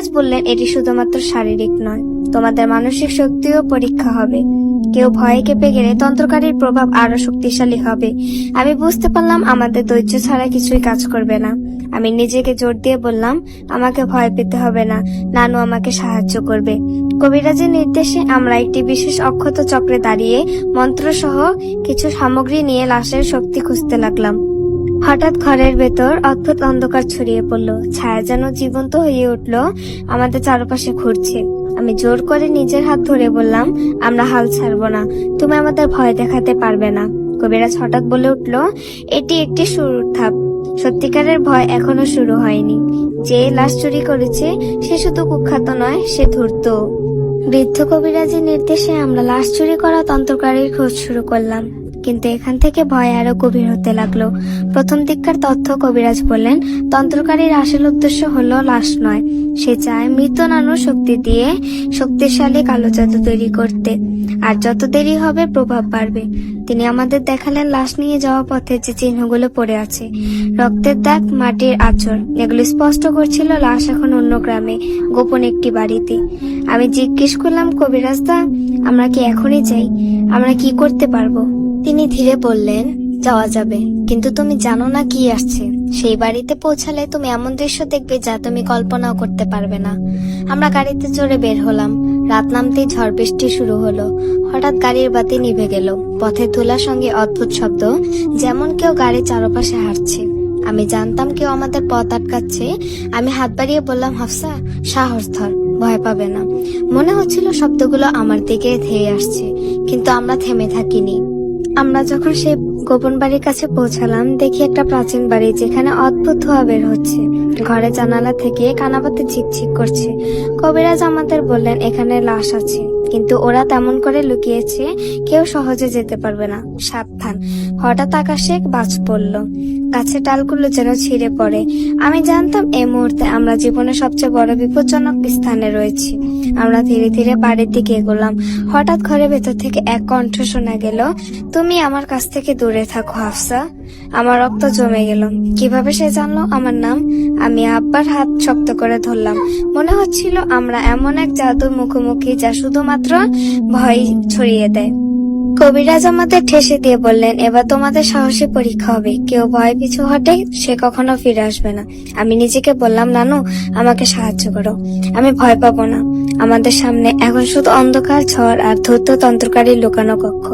কবিরাজ বললেন, এটি শুধুমাত্র শারীরিক নয়, তোমাদের মানসিক শক্তিও পরীক্ষা হবে। কেউ ভয়ে কেঁপে গেলে তন্ত্রকারীর প্রভাব আরও শক্তিশালী হবে। আমি বুঝতে পারলাম আমাদের ধৈর্য ছাড়া কিছুই কাজ করবে না। আমি নিজেকে জোর দিয়ে বললাম, আমাকে ভয় পেতে হবে না, নানু আমাকে সাহায্য করবে। কবিরাজের নির্দেশে আমরা একটি বিশেষ অক্ষত চক্রে দাঁড়িয়ে মন্ত্রসহ কিছু সামগ্রী নিয়ে লাশের শক্তি খুঁজতে লাগলাম। হঠাৎ ঘরের ভেতর অদ্ভুত অন্ধকার ছড়িয়ে পড়ল। ছায়া যেন জীবন্ত হয়ে উঠল। আমাদের চারপাশে ঘুরছে। আমি জোর করে নিজের হাত ধরে বললাম, আমরা হাল ছাড়বো না। তুমি আমাদের ভয় দেখাতে পারবে না। কবিরাজ হঠাৎ বলে উঠল, এটি একটি শুরুর ধাপ। সত্যিকারের ভয় এখনও শুরু হয়নি। যে লাশ চুরি করেছে, সে শুধু কুখ্যাত নয়, সে ধূর্ত। বৃদ্ধ কবিরাজের নির্দেশে আমরা লাশ চুরি করা তন্ত্রকারীর খোঁজ শুরু করলাম। কিন্তু এখান থেকে ভয় আরও গভীর হতে লাগল। প্রথম দিককার তথ্য কবিরাজ বললেন, তন্ত্রকারীর আসল উদ্দেশ্য হলো লাশ নয়। সে চায় মৃত নানুর শক্তি দিয়ে শক্তিশালী কালো জাদু তৈরি করতে। আর যত দেরি হবে, প্রভাব বাড়বে। তিনি আমাদের দেখালেন লাশ নিয়ে যাওয়া পথে যে চিহ্নগুলো পড়ে আছে। রক্তের দাগ, মাটির আচর এগুলো স্পষ্ট করছিল লাশ এখন অন্য গ্রামে, গোপন একটি বাড়িতে। আমি জিজ্ঞেস করলাম, কবিরাজ দা, আমরা কি এখনই যাই? আমরা কি করতে পারব? তিনি ধীরে বললেন, যাওয়া যাবে। কিন্তু তুমি জানো না কি আসছে। সেই বাড়িতে পৌঁছালে তুমি এমন দৃশ্য দেখবে যা তুমি কল্পনাও করতে পারবে না। আমরা গাড়িতে চড়ে বের হলাম। রাত নামতেই ঝড় বৃষ্টি শুরু হলো। হঠাৎ গাড়ির বাতি নিভে গেল। পথে তোলার সঙ্গে অদ্ভুত শব্দ, যেমন কেউ গাড়ির চারপাশে হাঁটছে। আমি জানতাম কেউ আমাদের পথ আটকাচ্ছে। আমি হাত বাড়িয়ে বললাম, হাফসা, সাহস ধর, ভয় পাবে না। মনে হচ্ছিল শব্দগুলো আমার দিকে ধেয়ে আসছে। কিন্তু আমরা থেমে থাকিনি। আমরা যখন সেই গোপন বাড়ির কাছে পৌঁছালাম, দেখি একটা প্রাচীন বাড়ি যেখানে অদ্ভুত ধোয়া বের হচ্ছে। ঘরে জানালা থেকে কানাপাতে ঝিকঝিক করছে। কবিরাজ আমাদের বললেন, এখানে লাশ আছে। কিন্তু ওরা তেমন করে লুকিয়েছে, কেউ সহজে যেতে পারবে না। সাবধান। হঠাৎ আকাশে বাজ পড়ল। গাছের ডালগুলো যেন ছিঁড়ে পড়ে। আমি জানতাম এই মুহূর্তে আমরা জীবনের সবচেয়ে বড় বিপজ্জনক স্থানে রয়েছি। আমরা ধীরে ধীরে বাড়ির দিকে এগোলাম। হঠাৎ ঘরের ভেতর থেকে এক কণ্ঠ শোনা গেল, তুমি আমার কাছ থেকে দূরে থাকো, হাফসা। আমার রক্ত জমে গেল। কীভাবে সে জানলো আমার নাম? আমি আব্বার হাত শক্ত করে ধরলাম। মনে হচ্ছিল আমরা এমন এক জাদুর মুখোমুখি যা শুধুমাত্র ভয় ছড়িয়ে দেয়। কবিরাজ আমাদের ঠেসে দিয়ে বললেন, এবার তোমাদের সাহসী পরীক্ষা হবে। কেউ ভয় পিছু হটে, সে কখনো ফিরে আসবে না। আমি নিজেকে বললাম, নানু, আমাকে সাহায্য করো। আমি ভয় পাবো না। আমাদের সামনে এখন শুধু অন্ধকার, ঝড় আর ধূর্ত তন্ত্রকারী লুকানো কক্ষ।